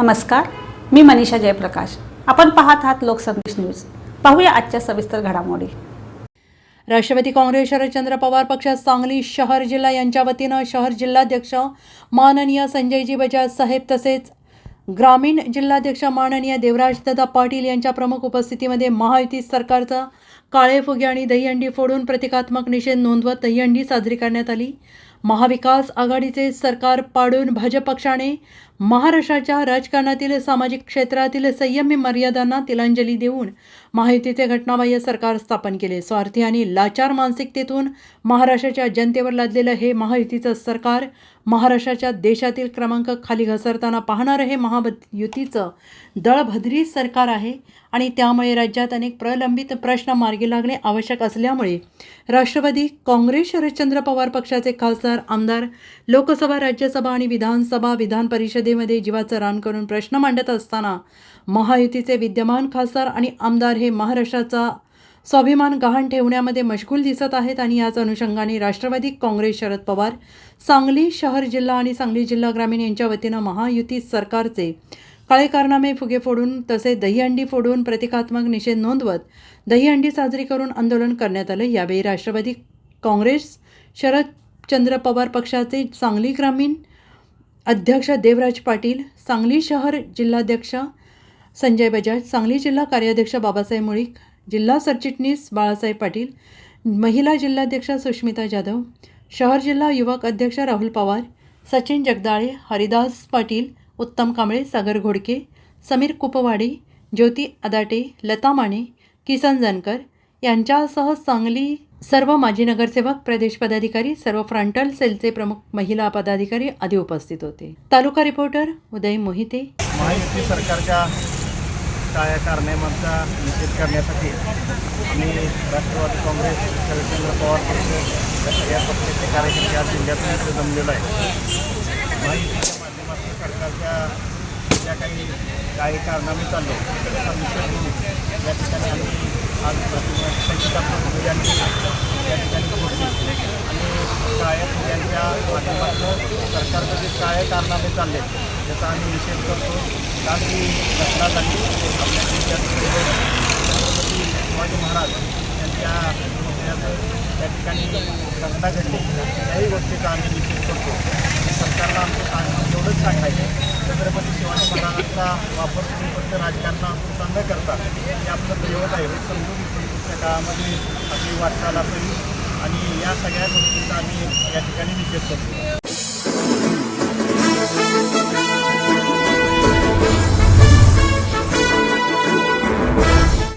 नमस्कार मी मनीषा जयप्रकाश. आपण पाहत आहात लोकसंदेश न्यूज. पाहूया आजच्या सविस्तर घडामोडी. राष्ट्रवादी काँग्रेस शरदचंद्र पवार पक्षात सांगली शहर जिल्हा यांच्या वतीनं शहर जिल्हाध्यक्ष माननीय संजयजी बजाज साहेब तसेच ग्रामीण जिल्हाध्यक्ष माननीय देवराजदादा पाटील यांच्या प्रमुख उपस्थितीमध्ये महायुती सरकारचा काळे फुगे आणि दहीहंडी फोडून प्रतिकात्मक निषेध नोंदवत दहीहंडी साजरी करण्यात आली. महाविकास आघाडीचे सरकार पाडून भाजप पक्षाने महाराष्ट्राच्या राजकारणातील सामाजिक क्षेत्रातील संयमी मर्यादांना तिलांजली देऊन महायुतीचे घटनाबाह्य सरकार स्थापन केले. स्वार्थी आणि लाचार मानसिकतेतून महाराष्ट्राच्या जनतेवर लादलेलं हे महायुतीचं सरकार महाराष्ट्राच्या देशातील क्रमांक खाली घसरताना पाहणारं हे महायुतीचं दळभद्री सरकार आहे आणि त्यामुळे राज्यात अनेक प्रलंबित प्रश्न मार्गी लागणे आवश्यक असल्यामुळे राष्ट्रवादी काँग्रेस शरदचंद्र पवार पक्षाचे खासदार आमदार लोकसभा राज्यसभा आणि विधानसभा विधान मध्ये जीवाचं रान करून प्रश्न मांडत असताना महायुतीचे विद्यमान खासदार आणि आमदार हे महाराष्ट्राचा स्वाभिमान गहाण ठेवण्यामध्ये मशगूल दिसत आहेत आणि याच अनुषंगाने राष्ट्रवादी काँग्रेस शरद पवार सांगली शहर जिल्हा आणि सांगली जिल्हा ग्रामीण यांच्या वतीनं महायुती सरकारचे काळे कारनामे फुगे फोडून तसे दहीहंडी फोडून प्रतिकात्मक निषेध नोंदवत दहीहंडी साजरी करून आंदोलन करण्यात आलं. यावेळी राष्ट्रवादी काँग्रेस शरद चंद्र पवार पक्षाचे सांगली ग्रामीण अध्यक्ष देवराज पाटील सांगली शहर जिल्हाध्यक्ष संजय बजाज सांगली जिल्हा कार्याध्यक्ष बाबासाहेब मुळीक जिल्हा सरचिटणीस बाळासाहेब पाटील महिला जिल्हाध्यक्ष सुष्मिता जाधव शहर जिल्हा युवक अध्यक्ष राहुल पवार सचिन जगदाळे हरिदास पाटील उत्तम कांबळे सागर घोडके समीर कुपवाडी ज्योती अदाटे लता माने किसन जानकर यांच्यासह सांगली सर्व माजी नगरसेवक प्रदेश पदाधिकारी सर्व फ्रंटल सेलचे प्रमुख महिला पदाधिकारी आदी उपस्थित होते. तालुका रिपोर्टर उदय मोहिते. महायुती सरकारच्या काळ्या कारणामागचा निषेध करण्यासाठी आम्ही राष्ट्रवादी काँग्रेस शरदचंद्र पवार पक्ष या सगळ्या पक्षाचे कार्यकर्ते आज जिल्ह्यातून इथे जमलेलो आहे. महायुतीच्या माध्यमातून सरकारच्या ज्या काही काही कारणामे चाललो त्याचा निषेध म्हणून या ठिकाणी आम्ही आज संगीतात्मक फुग्यांची या ठिकाणी आणि काळ्या यांच्या माध्यमातून सरकारचं जे काय कारनामे चालले त्याचा आम्ही निषेध करतो. काल ही घटना झाली आपल्या देशात छत्रपती शिवाजी महाराज यांच्या त्या ठिकाणी घटना घडली. त्याही गोष्टीचा आम्ही निषेध करतो. सरकारला आमचं सांग एवढंच सांगायचं छत्रपती शिवाजी महाराजांचा वापर तुम्ही फक्त राजकारणापुरता न करता हे आपलं दैवत आहे. हे समजून पुढच्या काळामध्ये आपली वाटचाल असेल. आणि या सगळ्या गोष्टींचा आम्ही या ठिकाणी निषेध करतो.